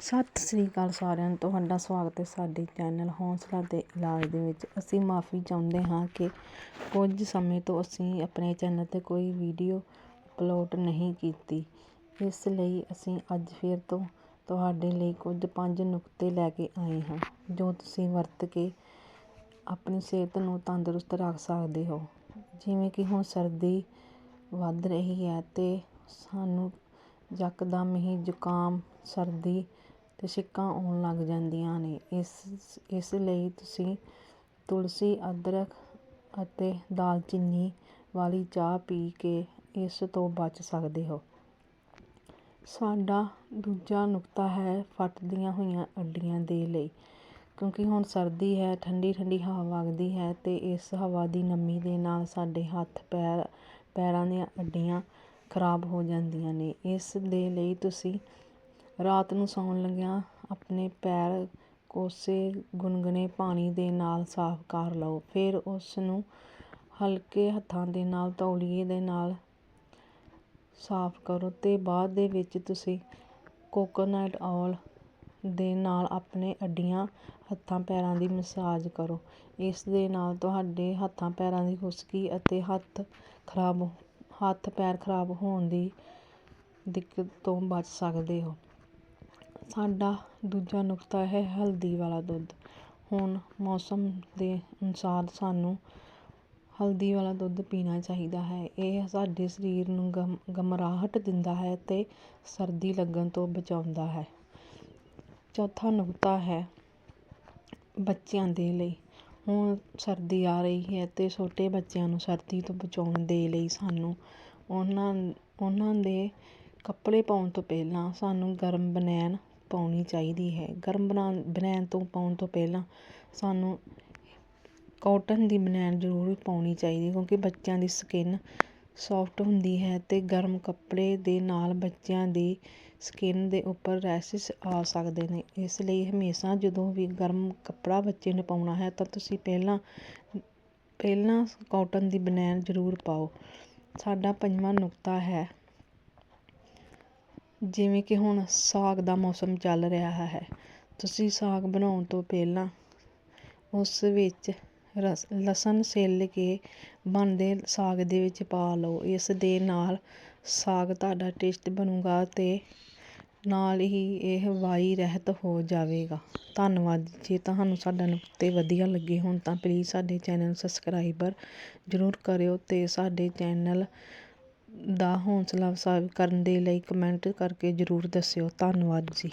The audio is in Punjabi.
ਸਤਿ ਸ੍ਰੀ ਅਕਾਲ ਸਾਰਿਆਂ ਨੂੰ, ਤੁਹਾਡਾ ਸਵਾਗਤ ਹੈ ਸਾਡੇ ਚੈਨਲ ਹੌਂਸਲਾ ਦੇ ਇਲਾਜ ਦੇ ਵਿੱਚ। ਅਸੀਂ ਮਾਫੀ ਚਾਹੁੰਦੇ ਹਾਂ ਕਿ ਕੁਝ ਸਮੇਂ ਤੋਂ ਅਸੀਂ ਆਪਣੇ ਚੈਨਲ 'ਤੇ ਕੋਈ ਵੀਡੀਓ ਅਪਲੋਡ ਨਹੀਂ ਕੀਤੀ। ਇਸ ਲਈ ਅਸੀਂ ਅੱਜ ਫਿਰ ਤੋਂ ਤੁਹਾਡੇ ਲਈ ਕੁਝ ਪੰਜ ਨੁਕਤੇ ਲੈ ਕੇ ਆਏ ਹਾਂ, ਜੋ ਤੁਸੀਂ ਵਰਤ ਕੇ ਆਪਣੀ ਸਿਹਤ ਨੂੰ ਤੰਦਰੁਸਤ ਰੱਖ ਸਕਦੇ ਹੋ। ਜਿਵੇਂ ਕਿ ਹੁਣ ਸਰਦੀ ਵੱਧ ਰਹੀ ਹੈ ਅਤੇ ਸਾਨੂੰ ਯਕਦਮ ਹੀ ਜ਼ੁਕਾਮ, ਸਰਦੀ ਅਤੇ ਛਿੱਕਾਂ ਆਉਣ ਲੱਗ ਜਾਂਦੀਆਂ ਨੇ। ਇਸ ਇਸ ਲਈ ਤੁਸੀਂ ਤੁਲਸੀ, ਅਦਰਕ ਅਤੇ ਦਾਲਚੀਨੀ ਵਾਲੀ ਚਾਹ ਪੀ ਕੇ ਇਸ ਤੋਂ ਬਚ ਸਕਦੇ ਹੋ। ਸਾਡਾ ਦੂਜਾ ਨੁਕਤਾ ਹੈ ਫਟਦੀਆਂ ਹੋਈਆਂ ਅੱਡੀਆਂ ਦੇ ਲਈ, ਕਿਉਂਕਿ ਹੁਣ ਸਰਦੀ ਹੈ, ਠੰਡੀ ਠੰਡੀ ਹਵਾ ਵਗਦੀ ਹੈ ਅਤੇ ਇਸ ਹਵਾ ਦੀ ਨਮੀ ਦੇ ਨਾਲ ਸਾਡੇ ਹੱਥ, ਪੈਰ, ਪੈਰਾਂ ਦੀਆਂ ਅੱਡੀਆਂ ਖਰਾਬ ਹੋ ਜਾਂਦੀਆਂ ਨੇ। ਇਸ ਦੇ ਲਈ ਤੁਸੀਂ ਰਾਤ ਨੂੰ ਸੌਣ ਲੱਗਿਆਂ ਆਪਣੇ ਪੈਰ ਕੋਸੇ ਗੁਨਗੁਨੇ ਪਾਣੀ ਦੇ ਨਾਲ ਸਾਫ਼ ਕਰ ਲਓ। ਫਿਰ ਉਸ ਨੂੰ ਹਲਕੇ ਹੱਥਾਂ ਦੇ ਨਾਲ, ਤੌਲੀਏ ਦੇ ਨਾਲ ਸਾਫ਼ ਕਰੋ ਅਤੇ ਬਾਅਦ ਦੇ ਵਿੱਚ ਤੁਸੀਂ ਕੋਕੋਨਟ ਆਇਲ ਦੇ ਨਾਲ ਆਪਣੇ ਅੱਡੀਆਂ ਹੱਥਾਂ ਪੈਰਾਂ ਦੀ ਮਸਾਜ ਕਰੋ। ਇਸ ਦੇ ਨਾਲ ਤੁਹਾਡੇ ਹੱਥਾਂ ਪੈਰਾਂ ਦੀ ਖੁਸ਼ਕੀ ਅਤੇ ਹੱਥ ਖਰਾਬ, ਹੱਥ ਪੈਰ ਖਰਾਬ ਹੋਣ ਦੀ ਦਿੱਕਤ ਤੋਂ ਬਚ ਸਕਦੇ ਹੋ। ਸਾਡਾ ਦੂਜਾ ਨੁਕਤਾ ਹੈ ਹਲਦੀ ਵਾਲਾ ਦੁੱਧ। ਹੁਣ ਮੌਸਮ ਦੇ ਅਨੁਸਾਰ ਸਾਨੂੰ ਹਲਦੀ ਵਾਲਾ ਦੁੱਧ ਪੀਣਾ ਚਾਹੀਦਾ ਹੈ। ਇਹ ਸਾਡੇ ਸਰੀਰ ਨੂੰ ਗਮ, ਗਮਰਾਹਟ ਦਿੰਦਾ ਹੈ ਅਤੇ ਸਰਦੀ ਲੱਗਣ ਤੋਂ ਬਚਾਉਂਦਾ ਹੈ। ਚੌਥਾ ਨੁਕਤਾ ਹੈ ਬੱਚਿਆਂ ਦੇ ਲਈ। ਹੁਣ ਸਰਦੀ ਆ ਰਹੀ ਹੈ ਅਤੇ ਛੋਟੇ ਬੱਚਿਆਂ ਨੂੰ ਸਰਦੀ ਤੋਂ ਬਚਾਉਣ ਦੇ ਲਈ ਸਾਨੂੰ ਉਹਨਾਂ ਉਹਨਾਂ ਦੇ ਕੱਪੜੇ ਪਾਉਣ ਤੋਂ ਪਹਿਲਾਂ ਸਾਨੂੰ ਗਰਮ ਬਨੈਣ ਪਾਉਣੀ ਚਾਹੀਦੀ ਹੈ। ਗਰਮ ਬਣਾ ਬਨੈਣ ਤੋਂ, ਪਾਉਣ ਤੋਂ ਪਹਿਲਾਂ ਸਾਨੂੰ ਕੋਟਨ ਦੀ ਬਨੈਣ ਜ਼ਰੂਰ ਪਾਉਣੀ ਚਾਹੀਦੀ, ਕਿਉਂਕਿ ਬੱਚਿਆਂ ਦੀ ਸਕਿਨ ਸੋਫਟ ਹੁੰਦੀ ਹੈ ਅਤੇ ਗਰਮ ਕੱਪੜੇ ਦੇ ਨਾਲ ਬੱਚਿਆਂ ਦੀ ਸਕਿਨ ਦੇ ਉੱਪਰ ਰੈਸ਼ਿਸ ਆ ਸਕਦੇ ਨੇ। ਇਸ ਲਈ ਹਮੇਸ਼ਾ ਜਦੋਂ ਵੀ ਗਰਮ ਕੱਪੜਾ ਬੱਚੇ ਨੇ ਪਾਉਣਾ ਹੈ, ਤਾਂ ਤੁਸੀਂ ਪਹਿਲਾਂ ਪਹਿਲਾਂ ਕੋਟਨ ਦੀ ਬਨੈਣ ਜ਼ਰੂਰ ਪਾਓ। ਸਾਡਾ ਪੰਜਵਾਂ ਨੁਕਤਾ ਹੈ ਜਿਵੇਂ ਕਿ ਹੁਣ ਸਾਗ ਦਾ ਮੌਸਮ ਚੱਲ ਰਿਹਾ ਹੈ। ਤੁਸੀਂ ਸਾਗ ਬਣਾਉਣ ਤੋਂ ਪਹਿਲਾਂ ਉਸ ਵਿੱਚ ਰਸ, ਲਸਣ ਛਿੱਲ ਕੇ ਬਣਦੇ ਸਾਗ ਦੇ ਵਿੱਚ ਪਾ ਲਓ। ਇਸ ਦੇ ਨਾਲ ਸਾਗ ਤੁਹਾਡਾ ਟੇਸਟ ਬਣੂਗਾ ਅਤੇ ਨਾਲ ਹੀ ਇਹ ਵਾਈ ਰਹਿਤ ਹੋ ਜਾਵੇਗਾ। ਧੰਨਵਾਦ ਜੇ। ਤੁਹਾਨੂੰ ਸਾਡਾ ਨੁਕਤੇ ਵਧੀਆ ਲੱਗੇ ਹੋਣ ਤਾਂ ਪਲੀਜ਼ ਸਾਡੇ ਚੈਨਲ ਸਬਸਕ੍ਰਾਈਬਰ ਜ਼ਰੂਰ ਕਰਿਓ ਅਤੇ ਸਾਡੇ ਚੈਨਲ ਦਾ ਹੌਂਸਲਾ ਅਫਜ਼ਾ ਕਰਨ ਦੇ ਲਈ ਕਮੈਂਟ ਕਰਕੇ ਜ਼ਰੂਰ ਦੱਸਿਓ। ਧੰਨਵਾਦ ਜੀ।